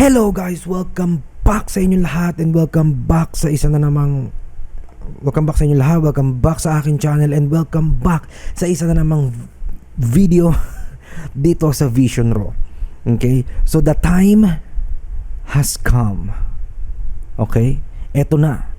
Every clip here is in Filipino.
Hello guys! Welcome back sa inyong lahat and welcome back sa isa na namang Welcome back sa inyong lahat, welcome back sa akin channel and welcome back sa isa na namang video dito sa Vision Raw. Okay? So the time has come. Okay? Eto na.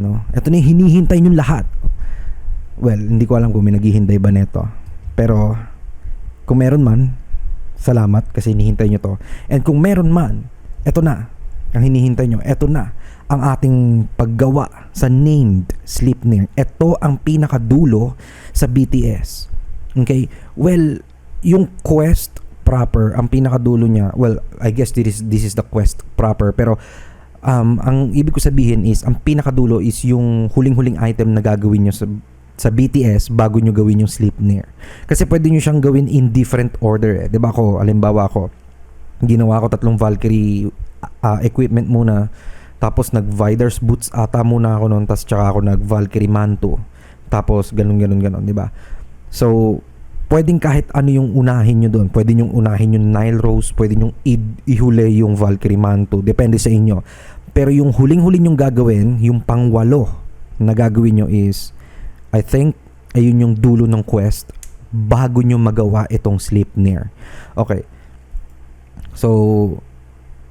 No? Eto na yung hinihintay nyo lahat. Well, hindi ko alam kung may naghihintay ba neto. Pero kung meron man, salamat kasi hinihintay nyo to. And kung meron man, eto na, ang hinihintay nyo, eto na, ang ating paggawa sa named Sleipnir. Ito ang pinakadulo sa BTS. Okay? Well, yung quest proper, ang pinakadulo niya, well, I guess this is, this is the quest proper, pero um, ang ibig ko sabihin is, ang pinakadulo is yung huling-huling item na gagawin nyo sa sa BTS bago nyo gawin yung Sleipnir. Kasi pwede nyo siyang gawin in different order. Eh. 'Di ba ako, alimbawa ako, ginawa ko tatlong Valkyrie uh, equipment muna tapos nag Viders boots ata muna ako noon tapos tsaka ako nag Valkyrie manto. Tapos ganun ganun ganun, 'di ba? So pwedeng kahit ano yung unahin nyo doon. Pwede nyo unahin yung Nile Rose, pwede nyo i- ihuli yung Valkyrie manto. Depende sa inyo. Pero yung huling-huli nyong gagawin, yung pangwalo na gagawin nyo is I think ayun yung dulo ng quest bago nyo magawa itong Sleipnir. Okay. So,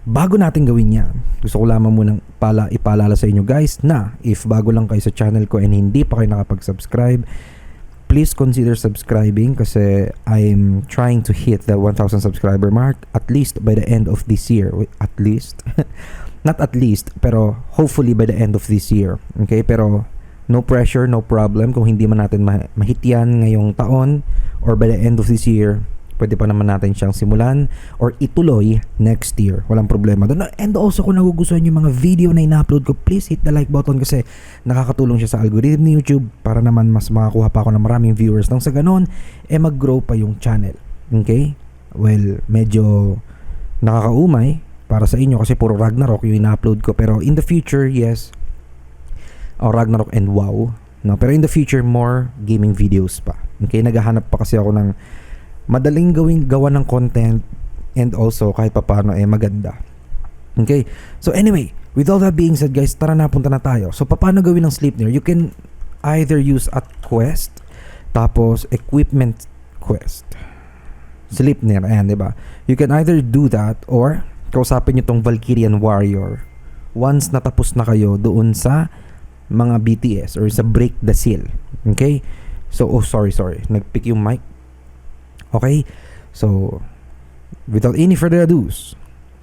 bago natin gawin yan, gusto ko lamang munang pala, ipaalala sa inyo guys na if bago lang kayo sa channel ko and hindi pa kayo nakapag-subscribe, please consider subscribing kasi I'm trying to hit the 1,000 subscriber mark at least by the end of this year. At least. Not at least, pero hopefully by the end of this year. Okay? Pero no pressure, no problem. Kung hindi man natin ma- mahit yan ngayong taon or by the end of this year, pwede pa naman natin siyang simulan or ituloy next year. Walang problema doon. And also kung nagugustuhan yung mga video na ina-upload ko, please hit the like button kasi nakakatulong siya sa algorithm ni YouTube para naman mas makakuha pa ako ng maraming viewers. Nang sa ganon, eh mag-grow pa yung channel. Okay? Well, medyo nakakaumay para sa inyo kasi puro Ragnarok yung ina-upload ko. Pero in the future, yes, o Ragnarok and WoW. No? Pero in the future, more gaming videos pa. Okay, naghahanap pa kasi ako ng madaling gawing gawa ng content and also kahit papaano eh maganda. Okay? So anyway, with all that being said guys, tara na punta na tayo. So paano gawin ng Sleipnir? You can either use a quest tapos equipment quest. Sleipnir, ayan, di ba? You can either do that or kausapin nyo tong Valkyrian Warrior once natapos na kayo doon sa mga BTS or sa Break the Seal. Okay? So, oh sorry, sorry. Nagpick yung mic. Okay? So, without any further ado,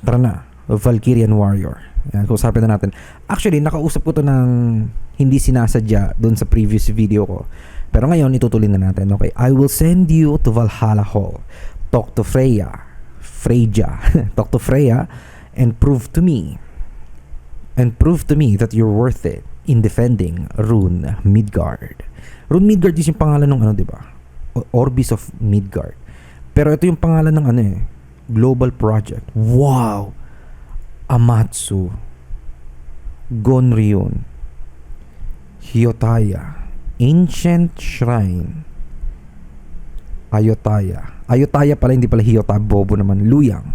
tara na. Valkyrian Warrior. Yan, kausapin na natin. Actually, nakausap ko to ng hindi sinasadya doon sa previous video ko. Pero ngayon, itutuloy na natin. Okay? I will send you to Valhalla Hall. Talk to Freya. Freya. Talk to Freya and prove to me and prove to me that you're worth it in defending Rune Midgard. Rune Midgard is yung pangalan ng ano, 'di ba? Orbis of Midgard. Pero ito yung pangalan ng ano eh, Global Project. Wow. Amatsu. Gonryun. Hyotaya. Ancient Shrine. Ayotaya. Ayotaya pala, hindi pala Hyota. Bobo naman. Luyang.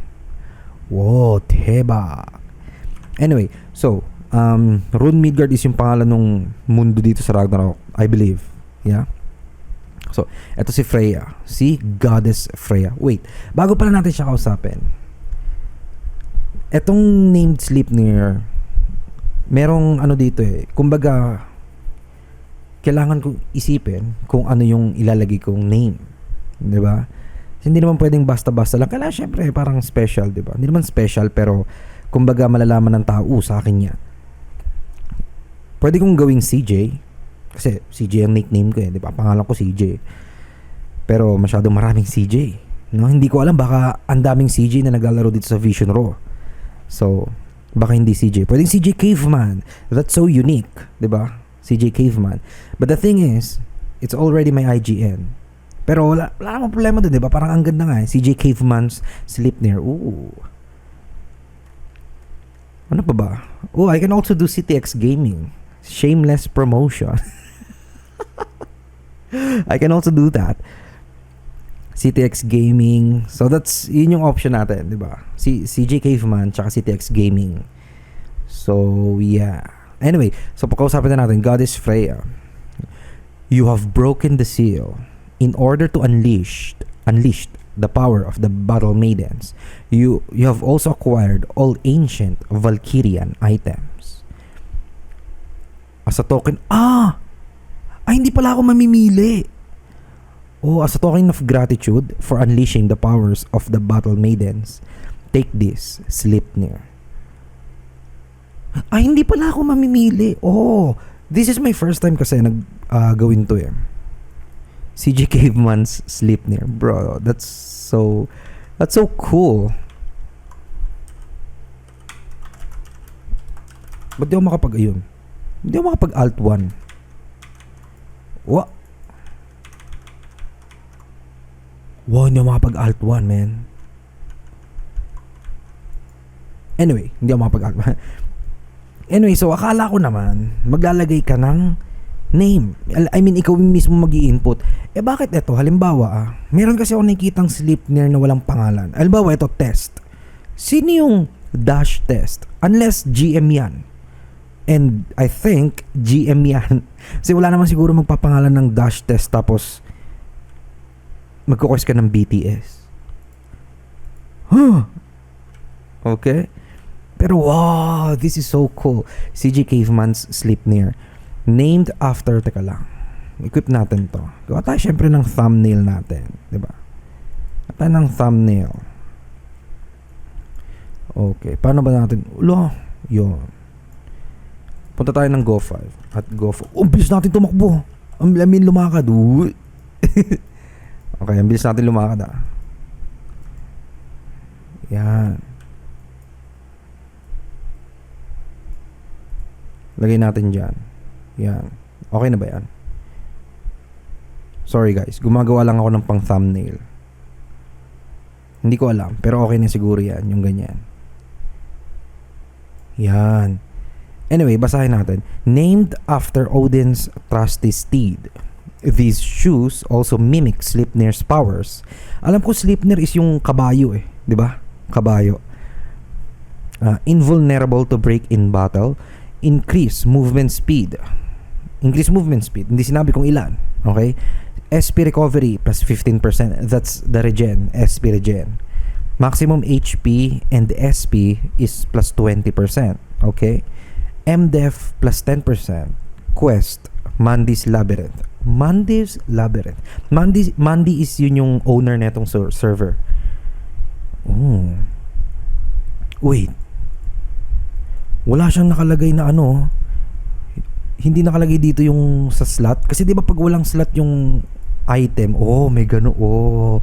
Wow, teba. Anyway, so, um, Rune Midgard is yung pangalan ng mundo dito sa Ragnarok, I believe. Yeah? So, eto si Freya. Si Goddess Freya. Wait, bago pala natin siya kausapin. Etong named Sleipnir, merong ano dito eh. Kumbaga, kailangan kong isipin kung ano yung ilalagay kong name. 'Di ba? Hindi naman pwedeng basta-basta lang. Kailangan syempre parang special, 'di ba? Hindi naman special pero kumbaga malalaman ng tao, "Uh, sa akin yan. Pwede kong gawing CJ kasi CJ ang nickname ko eh, 'di ba? Pangalan ko CJ. Pero masyadong maraming CJ. No, hindi ko alam baka ang daming CJ na naglalaro dito sa Vision Raw. So, baka hindi CJ. Pwedeng CJ Caveman. That's so unique, 'di ba? CJ Caveman. But the thing is, it's already my IGN. Pero wala, wala namang problema doon, 'di ba? Parang ang ganda nga eh. CJ Caveman's Sleipnir. Ooh. Ano pa ba? Oh, I can also do CTX Gaming. Shameless promotion. I can also do that. CTX Gaming. So that's yun yung option natin, 'di ba? Si CJ Caveman tsaka CTX Gaming. So yeah. Anyway, so pakausapin na natin Goddess Freya. You have broken the seal in order to unleash unleashed the power of the battle maidens. You you have also acquired all ancient Valkyrian items. As a token, ah! Ay, hindi pala ako mamimili. Oh, as a token of gratitude for unleashing the powers of the battle maidens, take this, Sleipnir. Ay, hindi pala ako mamimili. Oh, this is my first time kasi nag ah, gawin to eh. CJ Caveman's Sleipnir. Bro, that's so that's so cool. Ba't di ako makapag ayun? Hindi ako makapag alt 1. Wa? Wow, hindi ako makapag alt 1, man. Anyway, hindi ako makapag alt 1. anyway, so akala ko naman, maglalagay ka ng name. I mean, ikaw mismo mag input Eh bakit ito? Halimbawa, ah, meron kasi ako nakikitang Sleipnir na walang pangalan. Halimbawa, ito test. Sino yung dash test? Unless GM yan. And I think GM yan. Kasi wala naman siguro magpapangalan ng dash test tapos magkukwest ka ng BTS. Huh? Okay? Pero wow, this is so cool. CG Caveman's Sleipnir. Named after, teka lang. Equip natin to. Gawa tayo syempre ng thumbnail natin. ba? Diba? Gawa tayo ng thumbnail. Okay. Paano ba natin? Ulo. Yun. Punta tayo ng Go 5. At Go 4. Oh, natin tumakbo. Ang mean, lumakad. Okay, ang bilis natin lumakad ah. Yan. Lagay natin dyan. Yan. Okay na ba yan? Sorry guys, gumagawa lang ako ng pang thumbnail. Hindi ko alam, pero okay na siguro yan, yung ganyan. Yan. Anyway, basahin natin. Named after Odin's trusty steed. These shoes also mimic Sleipnir's powers. Alam ko Sleipnir is yung kabayo eh, 'di ba? Kabayo. Uh, invulnerable to break in battle, increase movement speed. Increase movement speed. Hindi sinabi kung ilan. Okay? SP recovery plus 15%. That's the regen. SP regen. Maximum HP and SP is plus 20%. Okay? MDEF plus 10%. Quest, Mandy's Labyrinth. Mandy's Labyrinth. Mandy, Mandy is yun yung owner netong ser- server. Oh. Wait. Wala siyang nakalagay na ano. Hindi nakalagay dito yung sa slot. Kasi di ba pag walang slot yung item, oh, may gano, oh.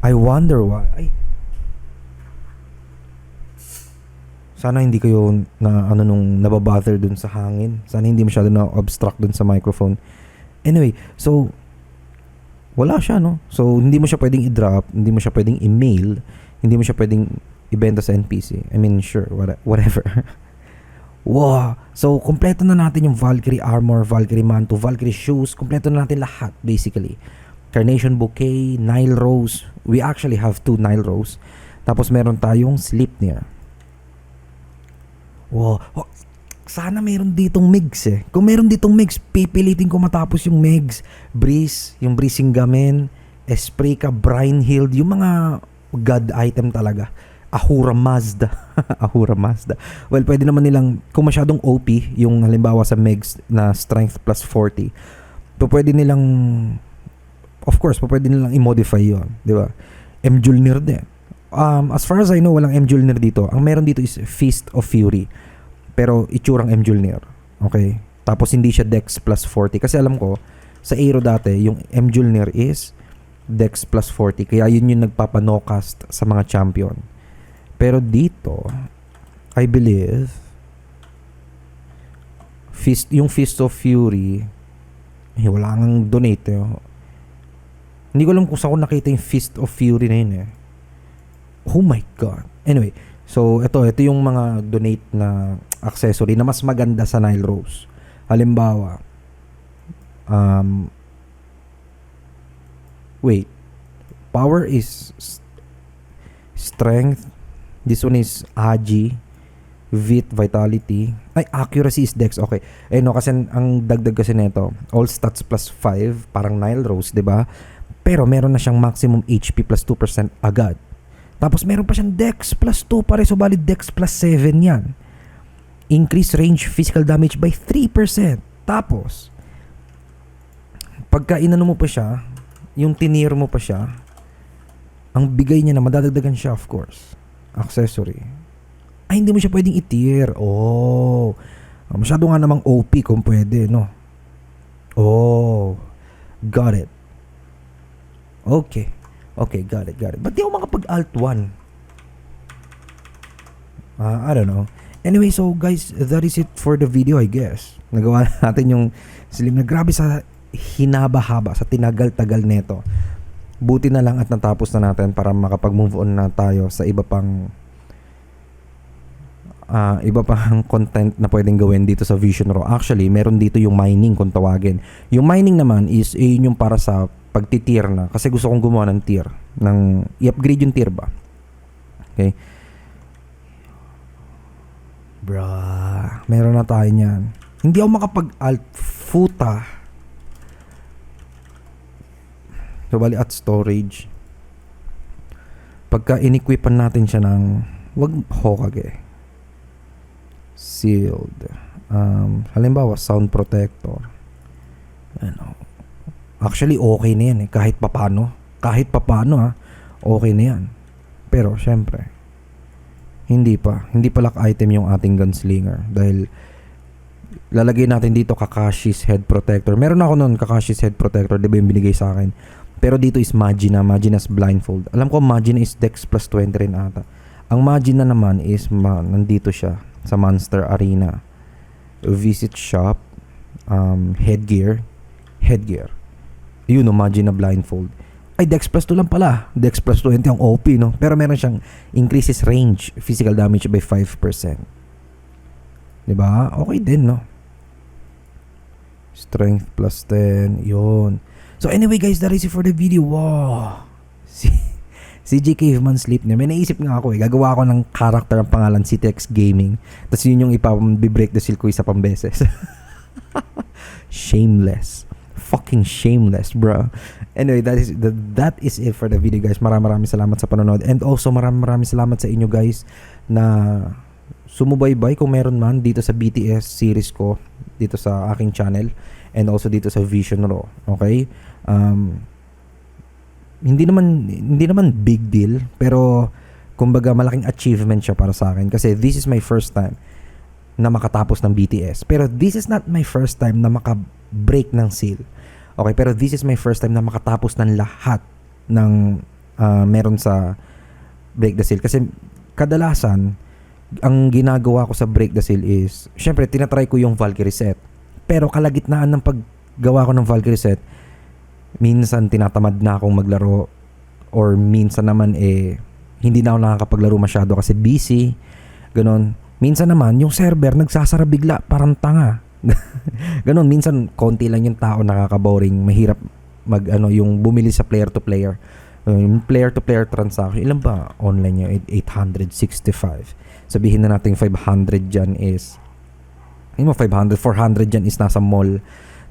I wonder why. Ay, sana hindi kayo na ano nung nababother dun sa hangin. Sana hindi masyado na obstruct dun sa microphone. Anyway, so wala siya no. So hindi mo siya pwedeng i-drop, hindi mo siya pwedeng i-mail, hindi mo siya pwedeng ibenta sa NPC. I mean, sure, whatever. wow. So kompleto na natin yung Valkyrie armor, Valkyrie manto, Valkyrie shoes, kompleto na natin lahat basically. Carnation bouquet, Nile rose. We actually have two Nile rose. Tapos meron tayong Sleipnir. Wow. Sana meron ditong Migs eh. Kung meron ditong Migs, pipilitin ko matapos yung Migs. Breeze, yung Breezing Gamen, Esprika, Brine Hill, yung mga god item talaga. Ahura Mazda. Ahura Mazda. Well, pwede naman nilang, kung masyadong OP, yung halimbawa sa Megs na strength plus 40, to pwede nilang, of course, pwede nilang i-modify yon di ba? M-Julnir din um, as far as I know, walang M-Julnir dito. Ang meron dito is Feast of Fury. Pero itsurang M-Julnir. Okay? Tapos hindi siya Dex plus 40. Kasi alam ko, sa Aero dati, yung M-Julnir is Dex plus 40. Kaya yun yung nagpapanocast sa mga champion. Pero dito, I believe, Feast, yung Feast of Fury, eh, wala nang donate. Eh. Hindi ko alam kung saan ko nakita yung Feast of Fury na yun eh. Oh my God. Anyway, so ito, ito yung mga donate na accessory na mas maganda sa Nile Rose. Halimbawa, um, wait, Power is strength. This one is Agi. Vit, vitality. Ay, accuracy is dex. Okay. Eh no, kasi ang dagdag kasi nito, all stats plus 5, parang Nile Rose, 'di ba? Pero meron na siyang maximum HP plus 2% agad. Tapos meron pa siyang dex plus 2 pare, so bali dex plus 7 yan. Increase range physical damage by 3%. Tapos, pagka inano mo pa siya, yung tinir mo pa siya, ang bigay niya na madadagdagan siya of course. Accessory. Ay, hindi mo siya pwedeng i-tier. Oh. Masyado nga namang OP kung pwede, no? Oh. Got it. Okay. Okay, got it, got it. Ba't di ako makapag-alt 1? Ah, I don't know. Anyway, so guys, that is it for the video, I guess. Nagawa natin yung slim na grabe sa hinaba-haba, sa tinagal-tagal neto. Buti na lang at natapos na natin para makapag-move on na tayo sa iba pang ah, iba pang content na pwedeng gawin dito sa Vision Raw. Actually, meron dito yung mining kung tawagin. Yung mining naman is eh, yun yung para sa pagtitier na. Kasi gusto kong gumawa ng tier. Ng, i-upgrade yung tier ba? Okay. Bruh. Meron na tayo niyan. Hindi ako makapag-alt futa. So, bali at storage. Pagka inequipan natin siya ng wag Hokage. Sealed. Um, halimbawa, sound protector. Actually, okay na yan eh. Kahit papano. Kahit papano ha. Okay na yan. Pero, syempre, hindi pa. Hindi pa lock item yung ating gunslinger. Dahil, lalagay natin dito Kakashi's head protector. Meron ako nun Kakashi's head protector. Di ba yung binigay sa akin? Pero dito is Magina. Magina's blindfold. Alam ko Magina is Dex plus 20 rin ata. Ang Magina naman is ma- nandito siya sa Monster Arena. Visit shop. Um, headgear. Headgear. Yun o, Magina blindfold. Ay, Dex plus 2 lang pala. Dex plus 20 ang OP, no? Pero meron siyang increases range, physical damage by 5%. 'Di ba? Okay din, no? Strength plus 10, yun. So anyway guys, that is it for the video. Wow. Si CJ Caveman Sleep na. May naisip nga ako eh. Gagawa ako ng character ang pangalan si Tex Gaming. Tapos yun yung ipapabreak the seal ko isa pang beses. shameless. Fucking shameless, bro. Anyway, that is that, that is it for the video, guys. Maraming maraming salamat sa panonood. And also, maraming maraming salamat sa inyo, guys, na sumubaybay kung meron man dito sa BTS series ko, dito sa aking channel, and also dito sa Vision Raw. Okay? Um, hindi naman hindi naman big deal pero kumbaga malaking achievement siya para sa akin kasi this is my first time na makatapos ng BTS pero this is not my first time na maka-break ng seal. Okay pero this is my first time na makatapos ng lahat ng ah, meron sa break the seal. Kasi kadalasan ang ginagawa ko sa break the seal is syempre tinatry ko yung Valkyrie set pero kalagitnaan ng paggawa ko ng Valkyrie set minsan tinatamad na akong maglaro or minsan naman eh hindi na ako nakakapaglaro masyado kasi busy ganon minsan naman yung server nagsasara bigla parang tanga ganon minsan konti lang yung tao nakaka-boring mahirap mag ano yung bumili sa player to player yung player to player transaction ilan ba online niya? 865 sabihin na natin 500 dyan is yun mo 500 400 dyan is nasa mall.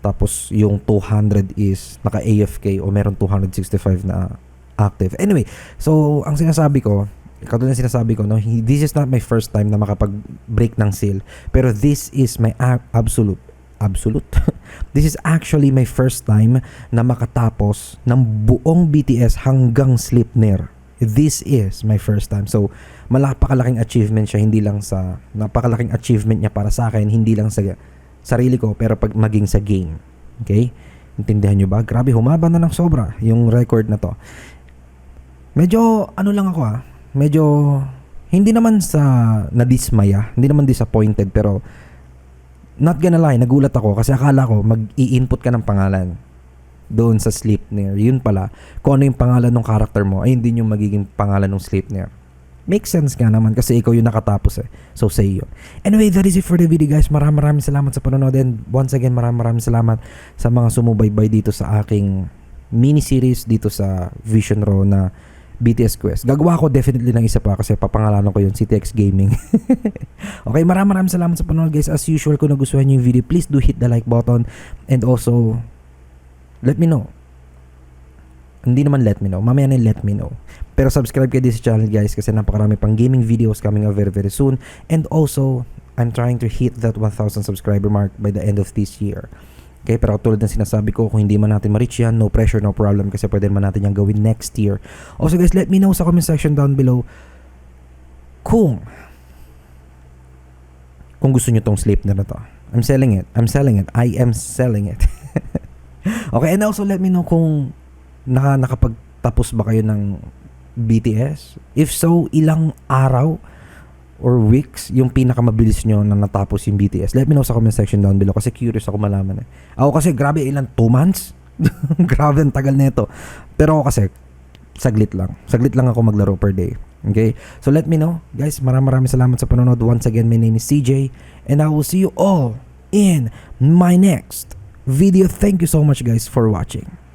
Tapos yung 200 is naka AFK o meron 265 na active. Anyway, so ang sinasabi ko, katulad ng sinasabi ko, no, this is not my first time na makapag-break ng seal. Pero this is my absolute absolute. this is actually my first time na makatapos ng buong BTS hanggang Sleipnir. This is my first time. So, malapakalaking achievement siya hindi lang sa napakalaking achievement niya para sa akin, hindi lang sa sarili ko pero pag maging sa game. Okay? Intindihan nyo ba? Grabe, humaba na ng sobra yung record na to. Medyo, ano lang ako ah, medyo, hindi naman sa nadismaya, hindi naman disappointed, pero, not gonna lie, nagulat ako kasi akala ko mag-i-input ka ng pangalan doon sa Sleipnir. Yun pala, kung ano yung pangalan ng character mo, ay hindi yung magiging pangalan ng Sleipnir. Makes sense nga naman kasi ikaw yung nakatapos eh. So say yun. Anyway, that is it for the video guys. Maraming maraming salamat sa panonood and once again maraming maraming salamat sa mga sumubaybay dito sa aking mini-series dito sa Vision Raw na BTS Quest. Gagawa ko definitely ng isa pa kasi papangalanan ko yun, CTX Gaming. okay, maraming maraming salamat sa panonood guys. As usual, kung nagustuhan niyo yung video, please do hit the like button and also let me know. Hindi naman let me know. Mamaya na let me know. Pero subscribe kayo din sa channel guys kasi napakarami pang gaming videos coming up very very soon. And also, I'm trying to hit that 1,000 subscriber mark by the end of this year. Okay, pero tulad ng sinasabi ko, kung hindi man natin ma-reach yan, no pressure, no problem kasi pwede man natin yan gawin next year. Also guys, let me know sa comment section down below kung kung gusto nyo tong sleep na to. I'm selling it. I'm selling it. I am selling it. okay, and also let me know kung naka, nakapagtapos ba kayo ng BTS? If so, ilang araw or weeks yung pinakamabilis nyo na natapos yung BTS? Let me know sa comment section down below kasi curious ako malaman eh. Ako kasi grabe ilan? 2 months? grabe ang tagal nito. Pero ako kasi saglit lang. Saglit lang ako maglaro per day. Okay? So let me know. Guys, maraming maraming salamat sa panonood. Once again, my name is CJ and I will see you all in my next video. Thank you so much guys for watching.